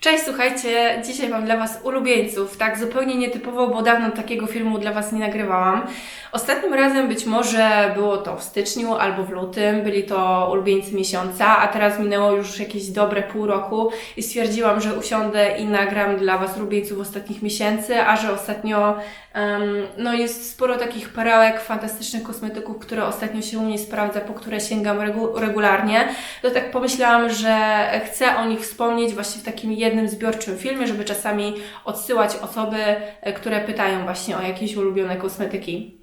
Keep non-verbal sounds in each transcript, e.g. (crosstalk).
Cześć, słuchajcie, dzisiaj mam dla Was ulubieńców, tak zupełnie nietypowo, bo dawno takiego filmu dla Was nie nagrywałam. Ostatnim razem być może było to w styczniu albo w lutym, byli to ulubieńcy miesiąca, a teraz minęło już jakieś dobre pół roku i stwierdziłam, że usiądę i nagram dla Was ulubieńców ostatnich miesięcy, a że ostatnio em, no jest sporo takich perełek, fantastycznych kosmetyków, które ostatnio się u mnie sprawdza, po które sięgam regu- regularnie, to tak pomyślałam, że chcę o nich wspomnieć właśnie w takim jednym zbiorczym filmie, żeby czasami odsyłać osoby, e, które pytają właśnie o jakieś ulubione kosmetyki.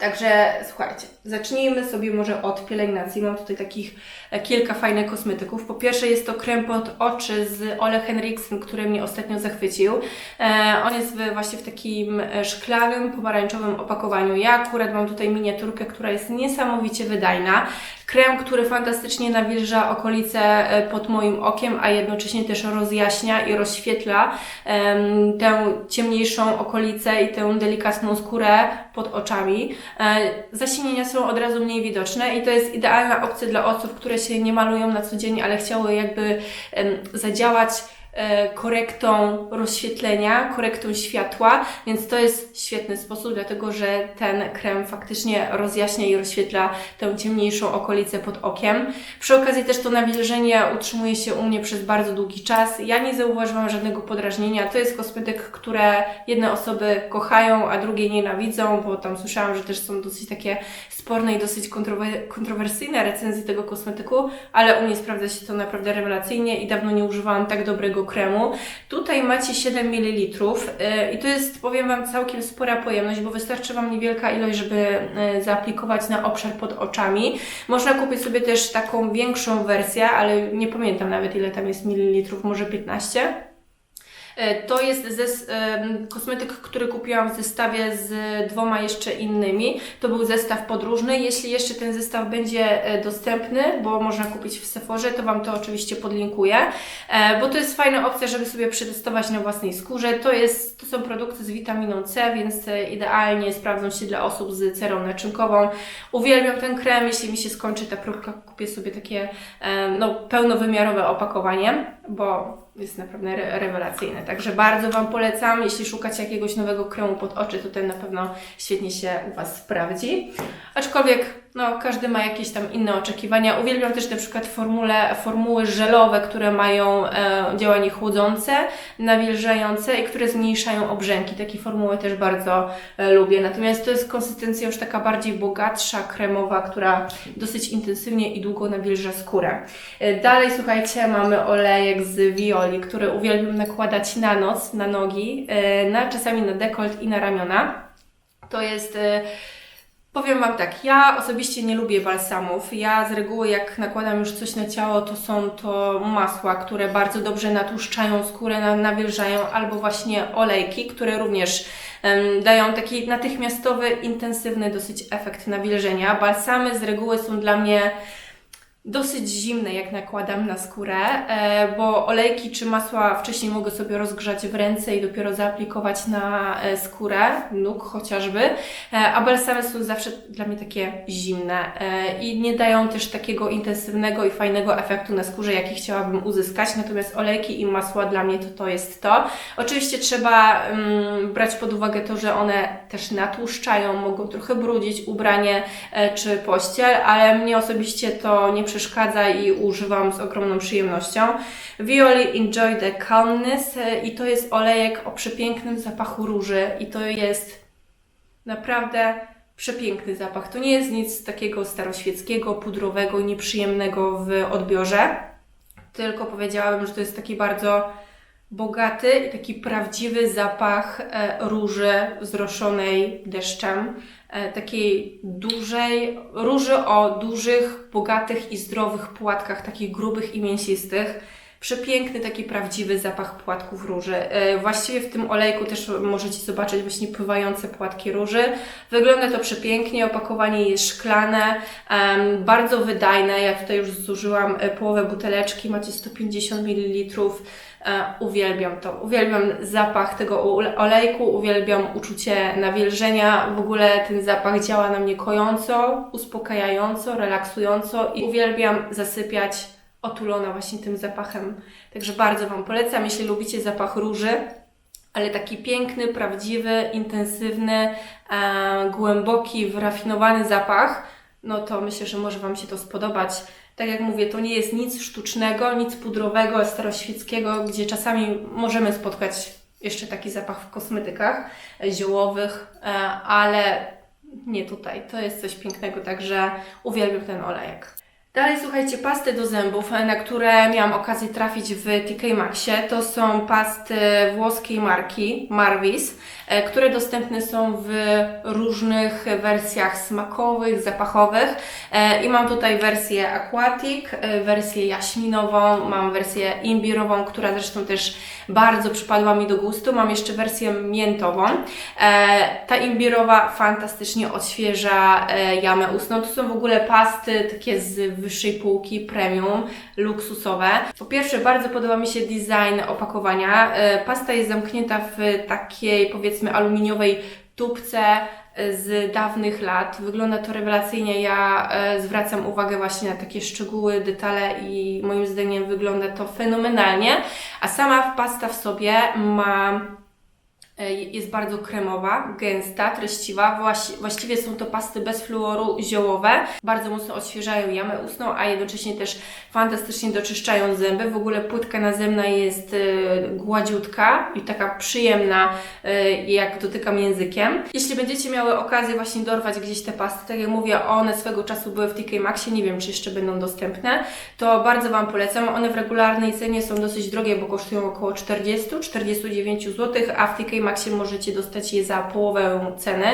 Także słuchajcie, zacznijmy sobie może od pielęgnacji. Mam tutaj takich e, kilka fajnych kosmetyków. Po pierwsze jest to krem pod oczy z Ole Henriksen, który mnie ostatnio zachwycił. E, on jest właśnie w takim e, szklanym, pomarańczowym opakowaniu. Ja akurat mam tutaj miniaturkę, która jest niesamowicie wydajna. Krem, który fantastycznie nawilża okolice pod moim okiem, a jednocześnie też rozjaśnia i rozświetla tę ciemniejszą okolicę i tę delikatną skórę pod oczami. E, Zasinienia są od razu mniej widoczne i to jest idealna opcja dla osób, które się nie malują na co dzień, ale chciały jakby zadziałać korektą rozświetlenia, korektą światła, więc to jest świetny sposób, dlatego że ten krem faktycznie rozjaśnia i rozświetla tę ciemniejszą okolicę pod okiem. Przy okazji też to nawilżenie utrzymuje się u mnie przez bardzo długi czas. Ja nie zauważyłam żadnego podrażnienia. To jest kosmetyk, które jedne osoby kochają, a drugie nienawidzą, bo tam słyszałam, że też są dosyć takie sporne i dosyć kontrower- kontrowersyjne recenzje tego kosmetyku, ale u mnie sprawdza się to naprawdę rewelacyjnie i dawno nie używałam tak dobrego kremu. Tutaj macie 7 ml yy, i to jest, powiem Wam, całkiem spora pojemność, bo wystarczy Wam niewielka ilość, żeby yy, zaaplikować na obszar pod oczami. Można kupić sobie też taką większą wersję, ale nie pamiętam nawet ile tam jest mililitrów, może 15. E, To jest kosmetyk, który kupiłam w zestawie z dwoma jeszcze innymi. To był zestaw podróżny. Jeśli jeszcze ten zestaw będzie e, dostępny, bo można kupić w Sephorze, to Wam to oczywiście podlinkuję, E, bo to jest fajna opcja, żeby sobie przetestować na własnej skórze. To, jest, to są produkty z witaminą C, więc idealnie sprawdzą się dla osób z cerą naczynkową. Uwielbiam ten krem. Jeśli mi się skończy ta próbka, kupię sobie takie no, pełnowymiarowe opakowanie, bo jest naprawdę re- rewelacyjny. Także bardzo Wam polecam. Jeśli szukacie jakiegoś nowego kremu pod oczy, to ten na pewno świetnie się u Was sprawdzi. Aczkolwiek no, każdy ma jakieś tam inne oczekiwania. Uwielbiam też na przykład formule, formuły żelowe, które mają e, działanie chłodzące, nawilżające i które zmniejszają obrzęki. Takie formuły też bardzo e, lubię. Natomiast to jest konsystencja już taka bardziej bogatsza, kremowa, która dosyć intensywnie i długo nawilża skórę. E, Dalej, słuchajcie, mamy olejek z Violi, który uwielbiam nakładać na noc, na nogi, e, na, czasami na dekolt i na ramiona. To jest... e, Powiem Wam tak, ja osobiście nie lubię balsamów. Ja z reguły jak nakładam już coś na ciało, to są to masła, które bardzo dobrze natłuszczają skórę, na- nawilżają, albo właśnie olejki, które również em, dają taki natychmiastowy, intensywny dosyć efekt nawilżenia. Balsamy z reguły są dla mnie dosyć zimne, jak nakładam na skórę, e, bo olejki czy masła wcześniej mogę sobie rozgrzać w ręce i dopiero zaaplikować na e, skórę, nóg chociażby, e, a balsamy są zawsze dla mnie takie zimne i nie dają też takiego intensywnego i fajnego efektu na skórze, jaki chciałabym uzyskać, natomiast olejki i masła dla mnie to to jest to. Oczywiście trzeba mm, brać pod uwagę to, że one też natłuszczają, mogą trochę brudzić ubranie czy pościel, ale mnie osobiście to nie przeszkadza i używam z ogromną przyjemnością. Violi Enjoy the Calmness e, i to jest olejek o przepięknym zapachu róży i to jest naprawdę przepiękny zapach. To nie jest nic takiego staroświeckiego, pudrowego, nieprzyjemnego w odbiorze, tylko powiedziałabym, że to jest taki bardzo bogaty i taki prawdziwy zapach e, róży zroszonej deszczem, e, takiej dużej, róży o dużych, bogatych i zdrowych płatkach, takich grubych i mięsistych. Przepiękny, taki prawdziwy zapach płatków róży. E, Właściwie w tym olejku też możecie zobaczyć właśnie pływające płatki róży. Wygląda to przepięknie, opakowanie jest szklane, bardzo wydajne. Ja tutaj już zużyłam połowę buteleczki, macie 150 ml. E, Uwielbiam to. Uwielbiam zapach tego olejku, uwielbiam uczucie nawilżenia. W ogóle ten zapach działa na mnie kojąco, uspokajająco, relaksująco i uwielbiam zasypiać otulona właśnie tym zapachem. Także bardzo Wam polecam, jeśli lubicie zapach róży, ale taki piękny, prawdziwy, intensywny, e, głęboki, wyrafinowany zapach, no to myślę, że może Wam się to spodobać. Tak jak mówię, to nie jest nic sztucznego, nic pudrowego, staroświeckiego, gdzie czasami możemy spotkać jeszcze taki zapach w kosmetykach ziołowych, e, ale nie tutaj. To jest coś pięknego, także uwielbiam ten olejek. Dalej słuchajcie, pasty do zębów, e, na które miałam okazję trafić w TK Maxie. To są pasty włoskiej marki Marvis, e, które dostępne są w różnych wersjach smakowych, zapachowych. E, I mam tutaj wersję Aquatic, wersję jaśminową, mam wersję imbirową, która zresztą też bardzo przypadła mi do gustu. Mam jeszcze wersję miętową. Ta imbirowa fantastycznie odświeża jamę ustną. To są w ogóle pasty takie z wyższej półki, premium, luksusowe. Po pierwsze, bardzo podoba mi się design opakowania. E, Pasta jest zamknięta w takiej powiedzmy aluminiowej tubce e, z dawnych lat. Wygląda to rewelacyjnie. Ja e, zwracam uwagę właśnie na takie szczegóły, detale i moim zdaniem wygląda to fenomenalnie. A sama pasta w sobie ma jest bardzo kremowa, gęsta, treściwa. Właści- właściwie są to pasty bez fluoru, ziołowe. Bardzo mocno odświeżają jamę ustną, a jednocześnie też fantastycznie doczyszczają zęby. W ogóle płytka nazemna jest e, gładziutka i taka przyjemna, e, jak dotykam językiem. Jeśli będziecie miały okazję właśnie dorwać gdzieś te pasty, tak jak mówię, one swego czasu były w TK Maxie, nie wiem czy jeszcze będą dostępne, to bardzo Wam polecam. One w regularnej cenie są dosyć drogie, bo kosztują około 40-49 zł, a w TK Maxie możecie dostać je za połowę ceny.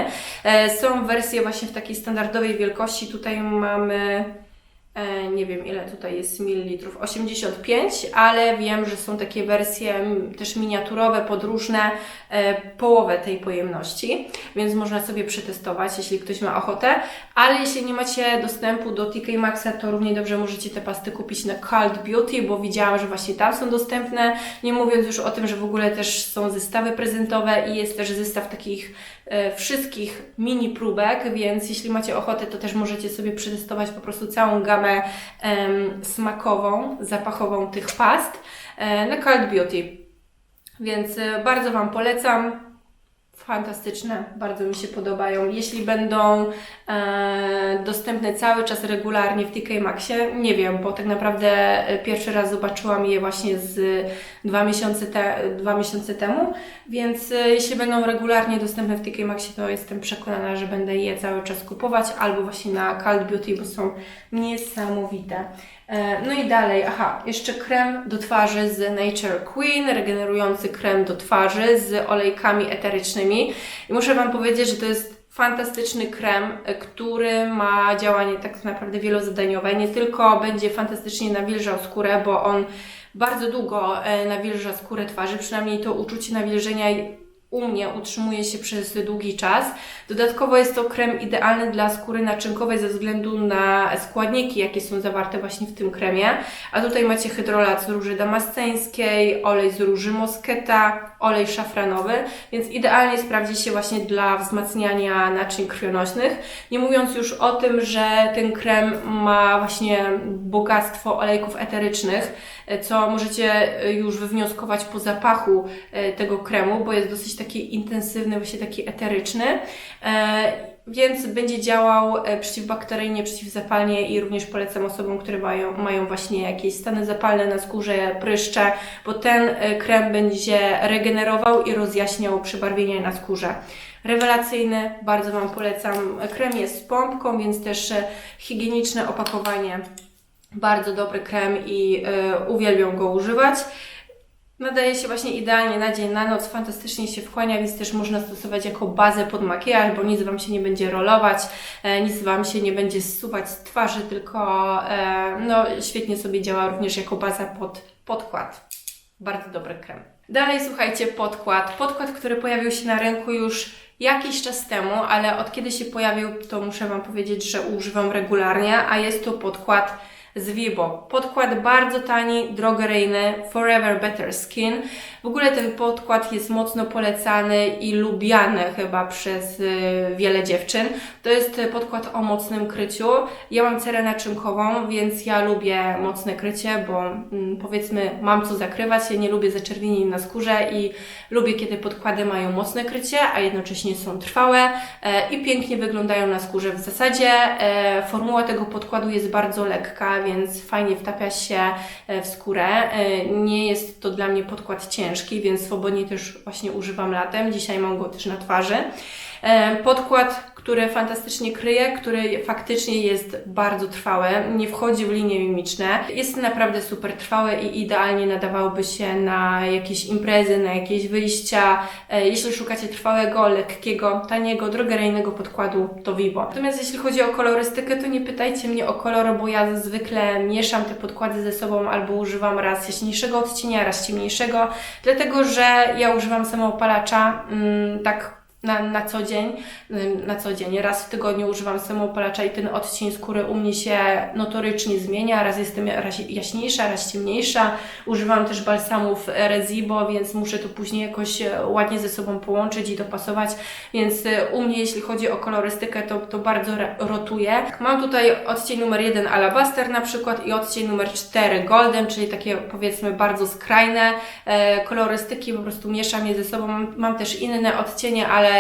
E, Są wersje właśnie w takiej standardowej wielkości. Tutaj mamy nie wiem ile tutaj jest mililitrów, 85, ale wiem, że są takie wersje też miniaturowe, podróżne, e, połowę tej pojemności, więc można sobie przetestować, jeśli ktoś ma ochotę, ale jeśli nie macie dostępu do TK Maxa, to równie dobrze możecie te pasty kupić na Cult Beauty, bo widziałam, że właśnie tam są dostępne, nie mówiąc już o tym, że w ogóle też są zestawy prezentowe i jest też zestaw takich e, wszystkich mini próbek, więc jeśli macie ochotę, to też możecie sobie przetestować po prostu całą gamę smakową, zapachową tych past e, na Cult Beauty. Więc e, bardzo Wam polecam. Fantastyczne, bardzo mi się podobają. Jeśli będą e, dostępne cały czas regularnie w TK Maxie, nie wiem, bo tak naprawdę e, pierwszy raz zobaczyłam je właśnie z dwa miesiące, te, dwa miesiące temu, więc e, jeśli będą regularnie dostępne w TK Maxie, to jestem przekonana, że będę je cały czas kupować albo właśnie na Cult Beauty, bo są niesamowite. E, No i dalej, aha, jeszcze krem do twarzy z Nature Queen, regenerujący krem do twarzy z olejkami eterycznymi. I muszę Wam powiedzieć, że to jest fantastyczny krem, e, który ma działanie tak naprawdę wielozadaniowe. Nie tylko będzie fantastycznie nawilżał skórę, bo on bardzo długo e, nawilża skórę twarzy, przynajmniej to uczucie nawilżenia u mnie utrzymuje się przez długi czas. Dodatkowo jest to krem idealny dla skóry naczynkowej ze względu na składniki, jakie są zawarte właśnie w tym kremie. A tutaj macie hydrolat z róży damasceńskiej, olej z róży mosketa, olej szafranowy, więc idealnie sprawdzi się właśnie dla wzmacniania naczyń krwionośnych. Nie mówiąc już o tym, że ten krem ma właśnie bogactwo olejków eterycznych, co możecie e, już wywnioskować po zapachu e, tego kremu, bo jest dosyć taki intensywny, właśnie taki eteryczny. E, Więc będzie działał przeciwbakteryjnie, przeciwzapalnie i również polecam osobom, które mają, mają właśnie jakieś stany zapalne na skórze, pryszcze, bo ten krem będzie regenerował i rozjaśniał przebarwienia na skórze. Rewelacyjny, bardzo Wam polecam. Krem jest z pompką, więc też higieniczne opakowanie. Bardzo dobry krem i e, uwielbiam go używać. Nadaje się właśnie idealnie na dzień, na noc, fantastycznie się wchłania, więc też można stosować jako bazę pod makijaż, bo nic Wam się nie będzie rolować, e, nic Wam się nie będzie zsuwać z twarzy, tylko e, no, świetnie sobie działa również jako baza pod podkład. Bardzo dobry krem. Dalej słuchajcie, podkład. Podkład, który pojawił się na rynku już jakiś czas temu, ale od kiedy się pojawił, to muszę Wam powiedzieć, że używam regularnie, a jest to podkład z Vibo. Podkład bardzo tani, drogeryjny, Forever Better Skin. W ogóle ten podkład jest mocno polecany i lubiany chyba przez y, wiele dziewczyn. To jest podkład o mocnym kryciu. Ja mam cerę naczynkową, więc ja lubię mocne krycie, bo mm, powiedzmy mam co zakrywać. Ja nie lubię zaczerwienień na skórze i lubię, kiedy podkłady mają mocne krycie, a jednocześnie są trwałe e, i pięknie wyglądają na skórze. W zasadzie e, formuła tego podkładu jest bardzo lekka, więc fajnie wtapia się e, w skórę. E, nie jest to dla mnie podkład ciężki, więc swobodnie też właśnie używam latem. Dzisiaj mam go też na twarzy. E, Podkład, który fantastycznie kryje, który faktycznie jest bardzo trwały, nie wchodzi w linie mimiczne. Jest naprawdę super trwały i idealnie nadawałby się na jakieś imprezy, na jakieś wyjścia. E, Jeśli szukacie trwałego, lekkiego, taniego, drogeryjnego podkładu, to Vivo. Natomiast jeśli chodzi o kolorystykę, to nie pytajcie mnie o kolor, bo ja zwykle mieszam te podkłady ze sobą albo używam raz jaśniejszego odcienia, raz ciemniejszego, dlatego że ja używam samoopalacza mm, tak na, na co dzień, na co dzień. Raz w tygodniu używam samoopalacza i ten odcień skóry u mnie się notorycznie zmienia. Raz jestem jaśniejsza, raz ciemniejsza. Używam też balsamów Rezibo, więc muszę to później jakoś e, ładnie ze sobą połączyć i dopasować. Więc e, u mnie, jeśli chodzi o kolorystykę, to, to bardzo rotuje. Mam tutaj odcień numer 1 Alabaster na przykład i odcień numer 4 Golden, czyli takie powiedzmy bardzo skrajne e, kolorystyki, po prostu mieszam je ze sobą. Mam, mam też inne odcienie, ale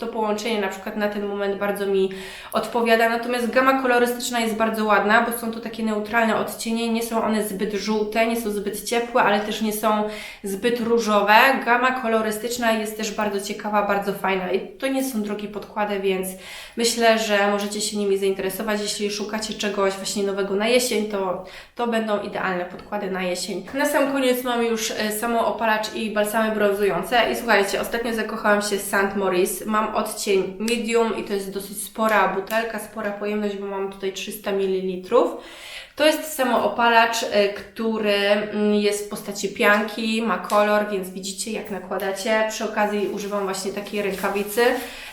to połączenie na przykład na ten moment bardzo mi odpowiada. Natomiast gama kolorystyczna jest bardzo ładna, bo są to takie neutralne odcienie, nie są one zbyt żółte, nie są zbyt ciepłe, ale też nie są zbyt różowe. Gama kolorystyczna jest też bardzo ciekawa, bardzo fajna i to nie są drogie podkłady, więc myślę, że możecie się nimi zainteresować. Jeśli szukacie czegoś właśnie nowego na jesień, to, to będą idealne podkłady na jesień. Na sam koniec mam już e, samoopalacz i balsamy brązujące i słuchajcie, ostatnio zakochałam się z St. Maurice. Mam odcień medium i to jest dosyć spora butelka, spora pojemność, bo mam tutaj 300 ml. To jest samoopalacz, e, który mm, jest w postaci pianki, ma kolor, więc widzicie jak nakładacie. Przy okazji używam właśnie takiej rękawicy,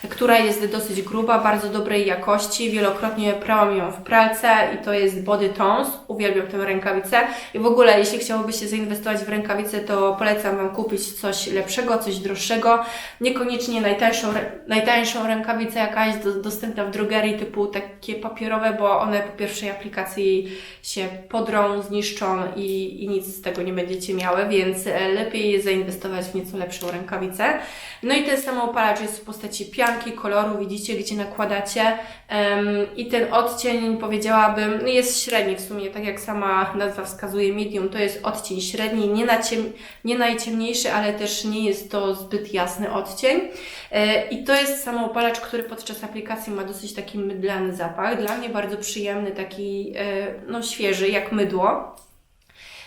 która jest dosyć gruba, bardzo dobrej jakości. Wielokrotnie prałam ją w pralce i to jest Body Tones. Uwielbiam tę rękawicę. I w ogóle, jeśli chciałobyście zainwestować w rękawicę, to polecam Wam kupić coś lepszego, coś droższego. Niekoniecznie najtańszą, najtańszą rękawicę jakaś do, dostępna w drogerii typu takie papierowe, bo one po pierwszej aplikacji się podrą, zniszczą i, i nic z tego nie będziecie miały, więc e, lepiej zainwestować w nieco lepszą rękawicę. No i ten samoopalacz jest w postaci pianki, koloru, widzicie gdzie nakładacie Em, i ten odcień powiedziałabym, no jest średni w sumie, tak jak sama nazwa wskazuje, medium, to jest odcień średni, nie, na ciem, nie najciemniejszy, ale też nie jest to zbyt jasny odcień. E, I to jest samoopalacz, który podczas aplikacji ma dosyć taki mydlany zapach. Dla mnie bardzo przyjemny, taki e, no, świeży, jak mydło.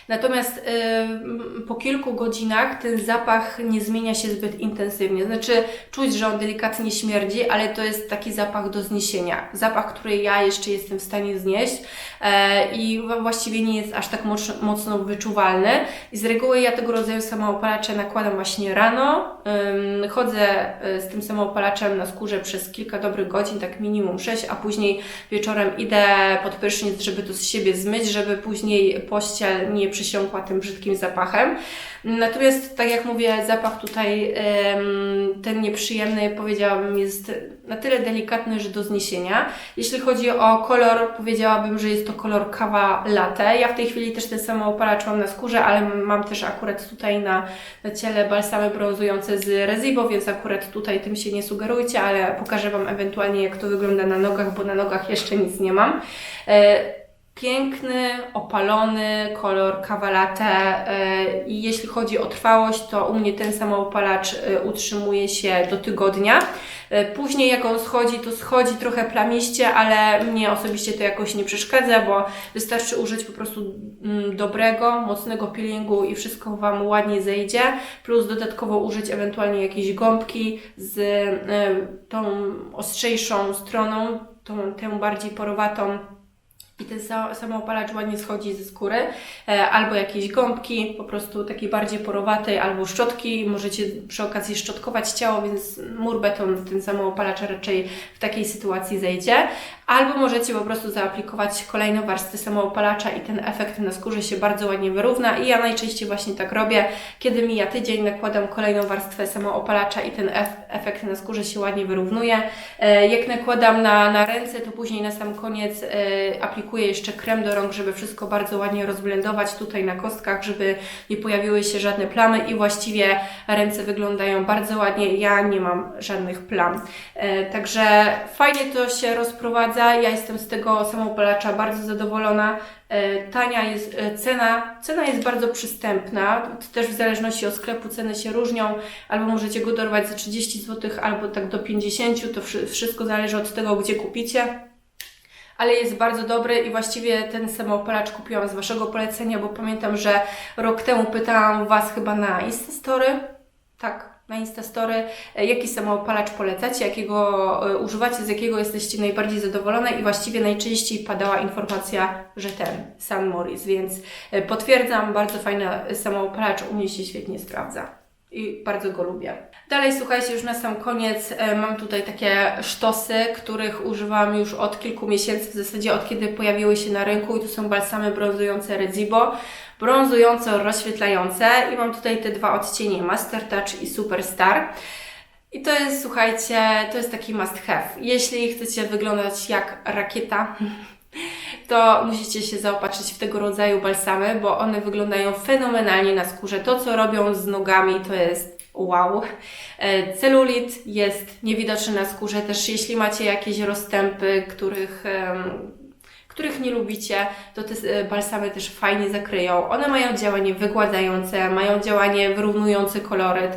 Natomiast y, po kilku godzinach ten zapach nie zmienia się zbyt intensywnie. Znaczy, czuć, że on delikatnie śmierdzi, ale to jest taki zapach do zniesienia. Zapach, który ja jeszcze jestem w stanie znieść e, i właściwie nie jest aż tak mocno, mocno wyczuwalny. I z reguły ja tego rodzaju samoopalacze nakładam właśnie rano. Chodzę y, z tym samoopalaczem na skórze przez kilka dobrych godzin, tak minimum 6, a później wieczorem idę pod prysznic, żeby to z siebie zmyć, żeby później pościel nie przysiąkła tym brzydkim zapachem. Natomiast, tak jak mówię, zapach tutaj, ten nieprzyjemny, powiedziałabym, jest na tyle delikatny, że do zniesienia. Jeśli chodzi o kolor, powiedziałabym, że jest to kolor kawa latte. Ja w tej chwili też ten samoopalacz mam na skórze, ale mam też akurat tutaj na, na ciele balsamy brązujące z Rezibo, więc akurat tutaj tym się nie sugerujcie, ale pokażę Wam ewentualnie, jak to wygląda na nogach, bo na nogach jeszcze nic nie mam. Piękny, opalony kolor kawa latte e, i jeśli chodzi o trwałość, to u mnie ten samoopalacz e, utrzymuje się do tygodnia. E, Później jak on schodzi, to schodzi trochę plamiście, ale mnie osobiście to jakoś nie przeszkadza, bo wystarczy użyć po prostu mm, dobrego, mocnego peelingu i wszystko Wam ładnie zejdzie, plus dodatkowo użyć ewentualnie jakiejś gąbki z e, tą ostrzejszą stroną, tą, tę bardziej porowatą i ten sa- samoopalacz ładnie schodzi ze skóry, e, albo jakieś gąbki, po prostu takiej bardziej porowatej, albo szczotki. Możecie przy okazji szczotkować ciało, więc mur beton ten samoopalacz raczej w takiej sytuacji zejdzie. Albo możecie po prostu zaaplikować kolejną warstwę samoopalacza i ten efekt na skórze się bardzo ładnie wyrówna i ja najczęściej właśnie tak robię, kiedy mija tydzień, nakładam kolejną warstwę samoopalacza i ten ef- efekt na skórze się ładnie wyrównuje. E, Jak nakładam na, na ręce, to później na sam koniec e, aplikuję jeszcze krem do rąk, żeby wszystko bardzo ładnie rozblendować tutaj na kostkach, żeby nie pojawiły się żadne plamy i właściwie ręce wyglądają bardzo ładnie. Ja nie mam żadnych plam. E, Także fajnie to się rozprowadza. Ja jestem z tego samoopalacza bardzo zadowolona. E, Tania jest e, cena, cena jest bardzo przystępna. To też w zależności od sklepu ceny się różnią. Albo możecie go dorwać za 30 zł, albo tak do 50. To wszy- wszystko zależy od tego, gdzie kupicie ale jest bardzo dobry i właściwie ten samoopalacz kupiłam z Waszego polecenia, bo pamiętam, że rok temu pytałam Was chyba na Instastory, tak, na Instastory, e, jaki samoopalacz polecacie, jakiego e, używacie, z jakiego jesteście najbardziej zadowolone i właściwie najczęściej padała informacja, że ten, San Morris, więc e, potwierdzam, bardzo fajny samoopalacz, u mnie się świetnie sprawdza i bardzo go lubię. Dalej, słuchajcie, już na sam koniec e, mam tutaj takie sztosy, których używam już od kilku miesięcy, w zasadzie od kiedy pojawiły się na rynku i to są balsamy brązujące Rezibo, brązująco rozświetlające i mam tutaj te dwa odcienie Master Touch i Superstar. I to jest, słuchajcie, to jest taki must have. Jeśli chcecie wyglądać jak rakieta, (laughs) to musicie się zaopatrzyć w tego rodzaju balsamy, bo one wyglądają fenomenalnie na skórze. To, co robią z nogami, to jest wow. E, Celulit jest niewidoczny na skórze, też jeśli macie jakieś rozstępy, których, których nie lubicie, to te e, balsamy też fajnie zakryją. One mają działanie wygładzające, mają działanie wyrównujące koloryt,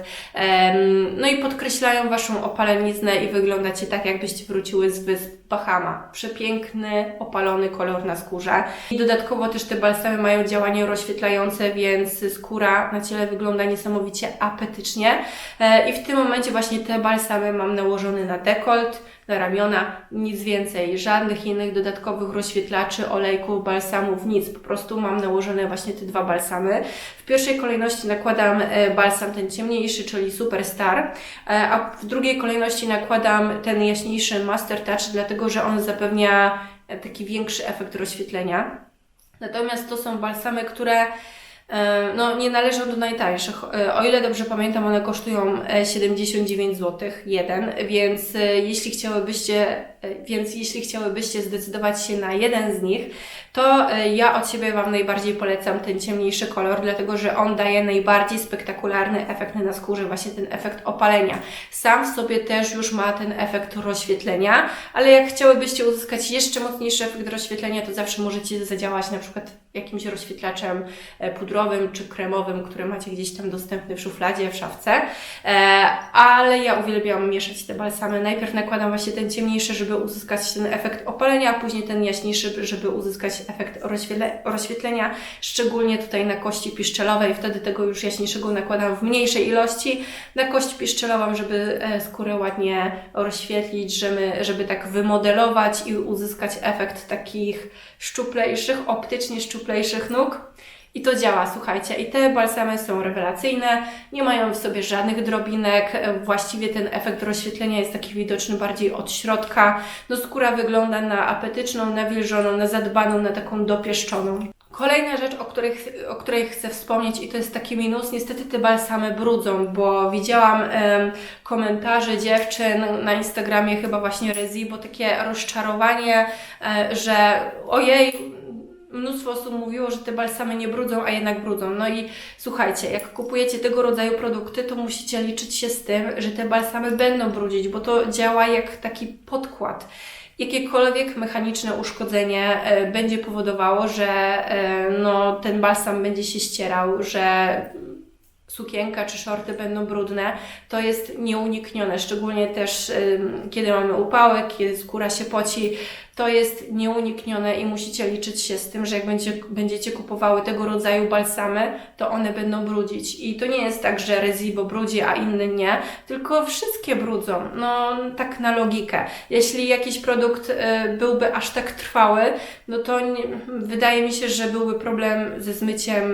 no i podkreślają Waszą opaleniznę i wyglądacie tak, jakbyście wróciły z wysp Bahama. Przepiękny, opalony kolor na skórze. I dodatkowo też te balsamy mają działanie rozświetlające, więc skóra na ciele wygląda niesamowicie apetycznie. E, I w tym momencie właśnie te balsamy mam nałożone na dekolt, na ramiona, nic więcej, żadnych innych dodatkowych rozświetlaczy, olejków, balsamów, nic. Po prostu mam nałożone właśnie te dwa balsamy. W pierwszej kolejności nakładam e, balsam ten ciemniejszy, czyli Superstar, e, a w drugiej kolejności nakładam ten jaśniejszy Master Touch, dlatego że on zapewnia e, taki większy efekt rozświetlenia. Natomiast to są balsamy, które no, nie należą do najtańszych. E, O ile dobrze pamiętam, one kosztują e, 79 zł jeden, więc e, jeśli chciałybyście, e, więc jeśli chciałybyście zdecydować się na jeden z nich, to e, ja od siebie Wam najbardziej polecam ten ciemniejszy kolor, dlatego że on daje najbardziej spektakularny efekt na skórze, właśnie ten efekt opalenia. Sam w sobie też już ma ten efekt rozświetlenia, ale jak chciałybyście uzyskać jeszcze mocniejszy efekt rozświetlenia, to zawsze możecie zadziałać na przykład jakimś rozświetlaczem e, pudrowym czy kremowym, który macie gdzieś tam dostępny w szufladzie, w szafce. E, ale ja uwielbiam mieszać te balsamy. Najpierw nakładam właśnie ten ciemniejszy, żeby uzyskać ten efekt opalenia, a później ten jaśniejszy, żeby uzyskać efekt rozświetle- rozświetlenia, szczególnie tutaj na kości piszczelowej. Wtedy tego już jaśniejszego nakładam w mniejszej ilości na kość piszczelową, żeby e, skórę ładnie rozświetlić, żeby, żeby tak wymodelować i uzyskać efekt takich szczuplejszych, optycznie szczuplejszych nóg. I to działa, słuchajcie. I te balsamy są rewelacyjne, nie mają w sobie żadnych drobinek. e, Właściwie ten efekt rozświetlenia jest taki widoczny bardziej od środka. No skóra wygląda na apetyczną, nawilżoną, na zadbaną, na taką dopieszczoną. Kolejna rzecz, o której, ch- o której chcę wspomnieć i to jest taki minus, niestety te balsamy brudzą, bo widziałam komentarze dziewczyn na Instagramie chyba właśnie Rezi, bo takie rozczarowanie, e, że ojej, mnóstwo osób mówiło, że te balsamy nie brudzą, a jednak brudzą. No i słuchajcie, jak kupujecie tego rodzaju produkty, to musicie liczyć się z tym, że te balsamy będą brudzić, bo to działa jak taki podkład. Jakiekolwiek mechaniczne uszkodzenie e, będzie powodowało, że e, no, ten balsam będzie się ścierał, że sukienka czy shorty będą brudne, to jest nieuniknione, szczególnie też kiedy mamy upały, kiedy skóra się poci, to jest nieuniknione i musicie liczyć się z tym, że jak będzie, będziecie kupowały tego rodzaju balsamy, to one będą brudzić. I to nie jest tak, że Rezibo brudzi, a inny nie, tylko wszystkie brudzą. No tak na logikę. Jeśli jakiś produkt y, byłby aż tak trwały, no to nie, wydaje mi się, że byłby problem ze zmyciem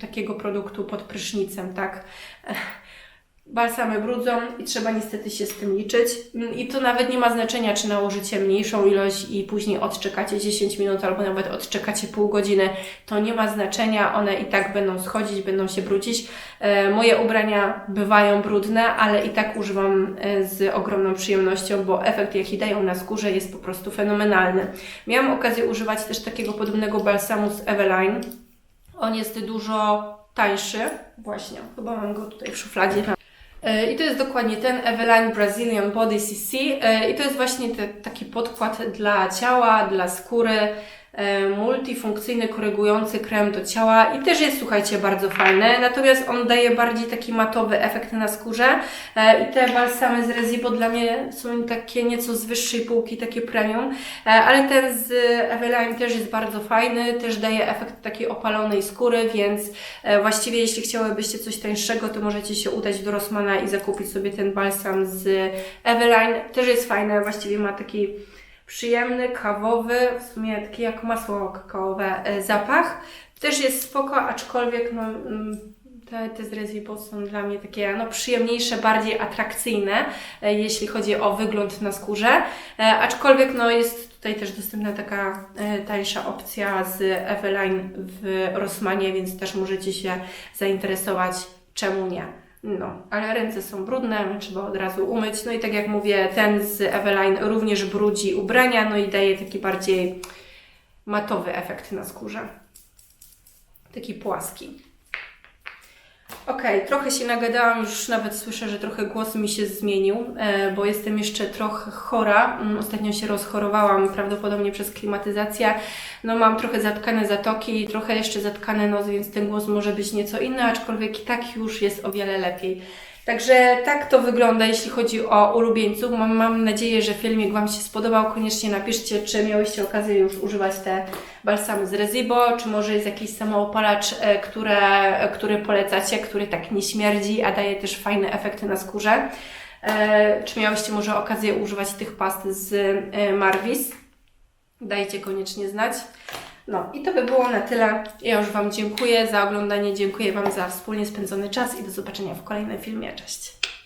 takiego produktu pod prysznicem, tak? Balsamy brudzą i trzeba niestety się z tym liczyć. I to nawet nie ma znaczenia, czy nałożycie mniejszą ilość i później odczekacie 10 minut albo nawet odczekacie pół godziny. To nie ma znaczenia, one i tak będą schodzić, będą się brudzić. E, moje ubrania bywają brudne, ale i tak używam e, z ogromną przyjemnością, bo efekt jaki dają na skórze jest po prostu fenomenalny. Miałam okazję używać też takiego podobnego balsamu z Eveline. On jest dużo tańszy. Właśnie, chyba mam go tutaj w szufladzie. E, I to jest dokładnie ten Eveline Brazilian Body CC. E, I to jest właśnie te, taki podkład dla ciała, dla skóry. E, Multifunkcyjny, korygujący krem do ciała i też jest, słuchajcie, bardzo fajny. Natomiast on daje bardziej taki matowy efekt na skórze. E, I te balsamy z Resibo dla mnie są takie nieco z wyższej półki, takie premium. E, Ale ten z Eveline też jest bardzo fajny, też daje efekt takiej opalonej skóry, więc właściwie jeśli chciałybyście coś tańszego, to możecie się udać do Rossmana i zakupić sobie ten balsam z Eveline. Też jest fajny, właściwie ma taki przyjemny, kawowy, w sumie taki jak masło kakaowe e, zapach. Też jest spoko, aczkolwiek no, mm, te, te z Resibo są dla mnie takie no, przyjemniejsze, bardziej atrakcyjne, e, jeśli chodzi o wygląd na skórze. E, aczkolwiek no, jest tutaj też dostępna taka tańsza opcja z Eveline w Rossmanie, więc też możecie się zainteresować, czemu nie. No, ale ręce są brudne, trzeba od razu umyć. No i tak jak mówię, ten z Eveline również brudzi ubrania, no i daje taki bardziej matowy efekt na skórze. Taki płaski. Okej, trochę się nagadałam, już nawet słyszę, że trochę głos mi się zmienił, e, bo jestem jeszcze trochę chora. Mm, Ostatnio się rozchorowałam, prawdopodobnie przez klimatyzację. No mam trochę zatkane zatoki, trochę jeszcze zatkany nos, więc ten głos może być nieco inny, aczkolwiek i tak już jest o wiele lepiej. Także tak to wygląda, jeśli chodzi o ulubieńców. Mam, mam nadzieję, że filmik Wam się spodobał. Koniecznie napiszcie, czy miałyście okazję już używać te balsamy z Resibo, czy może jest jakiś samoopalacz, e, które, e, który polecacie, który tak nie śmierdzi, a daje też fajne efekty na skórze. E, Czy miałyście może okazję używać tych past z Marvis? Dajcie koniecznie znać. No i to by było na tyle. Ja już Wam dziękuję za oglądanie, dziękuję Wam za wspólnie spędzony czas i do zobaczenia w kolejnym filmie. Cześć!